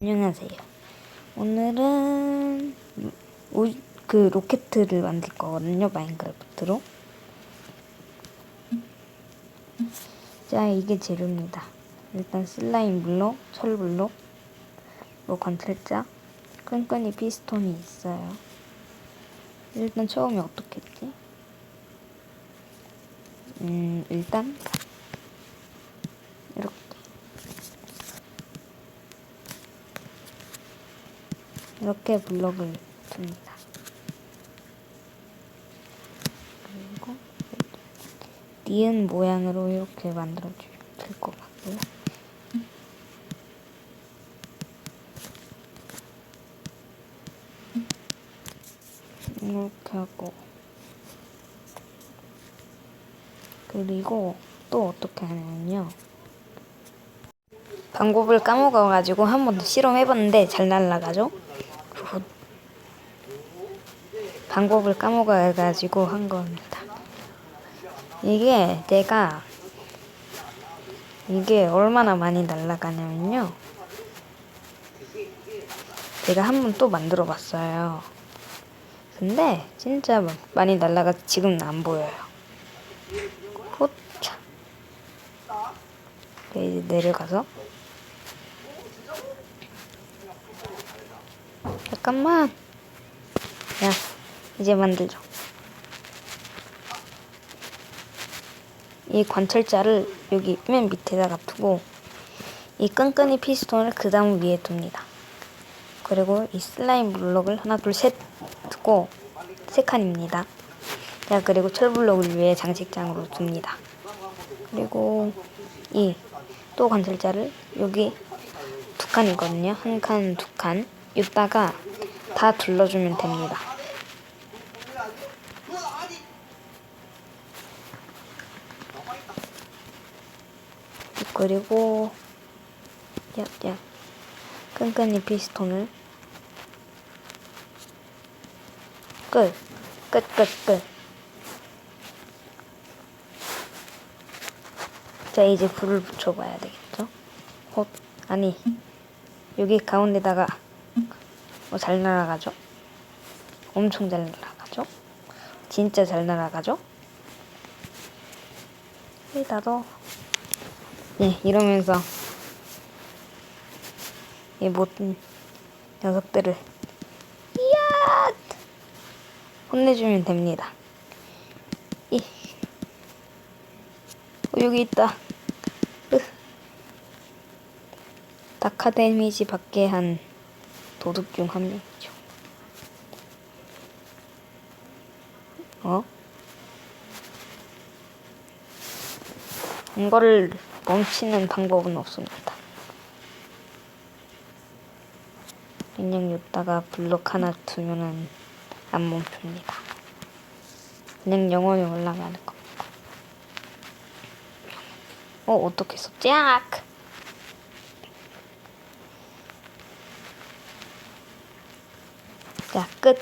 안녕하세요. 오늘은 우, 그 로켓을 만들 거거든요. 마인크래프트로. 자, 이게 재료입니다. 일단 슬라임 블록, 철 블록, 뭐 관찰자, 끈끈이 피스톤이 있어요. 일단 처음에 어떻게 했지? 음, 일단 이렇게 이렇게 블럭을 둡니다. 그리고 니은 모양으로 이렇게 만들어주면 될 것 같고요. 이렇게 하고 그리고 또 어떻게 하냐면요. 방법을 까먹어가지고 한 번 더 실험해봤는데 잘 날라가죠? 방법을 까먹어가지고 한 겁니다. 이게 내가 이게 얼마나 많이 날아가냐면요. 제가 한 번 또 만들어 봤어요. 근데 진짜 막 많이 날아가 지금은 안 보여요. 호차. 이제 내려가서 잠깐만. 야, 이제 만들죠. 이 관철자를 여기 맨 밑에다가 두고 이 끈끈이 피스톤을 그 다음 위에 둡니다. 그리고 이 슬라임 블록을 하나 둘 셋 두고 세 칸입니다. 자 그리고 철 블록을 위에 장식장으로 둡니다. 그리고 이 또 관철자를 여기 두 칸이거든요. 한 칸, 두 칸. 이따가 다 둘러주면 됩니다. 그리고 얍얍 끈끈이 피스톤을 끝. 끝, 끝, 끝. 자, 이제 불을 붙여봐야 되겠죠? 헛, 아니, 여기 가운데다가 뭐 잘 날아가죠? 엄청 잘 날아가죠? 진짜 잘 날아가죠? 여기다도 예, 이러면서 이 모든 녀석들을 이야 혼내주면 됩니다. 이 어, 여기 있다. 으. 다카 데미지 받게 한 도둑 중 한 명이죠. 어? 이거를 멈추는 방법은 없습니다. 그냥 여기다가 블록 하나 두면은 안 멈춥니다. 그냥 영원히 올라가는 겁니다. 어, 어떻게 했어? 쫙! 자, 끝.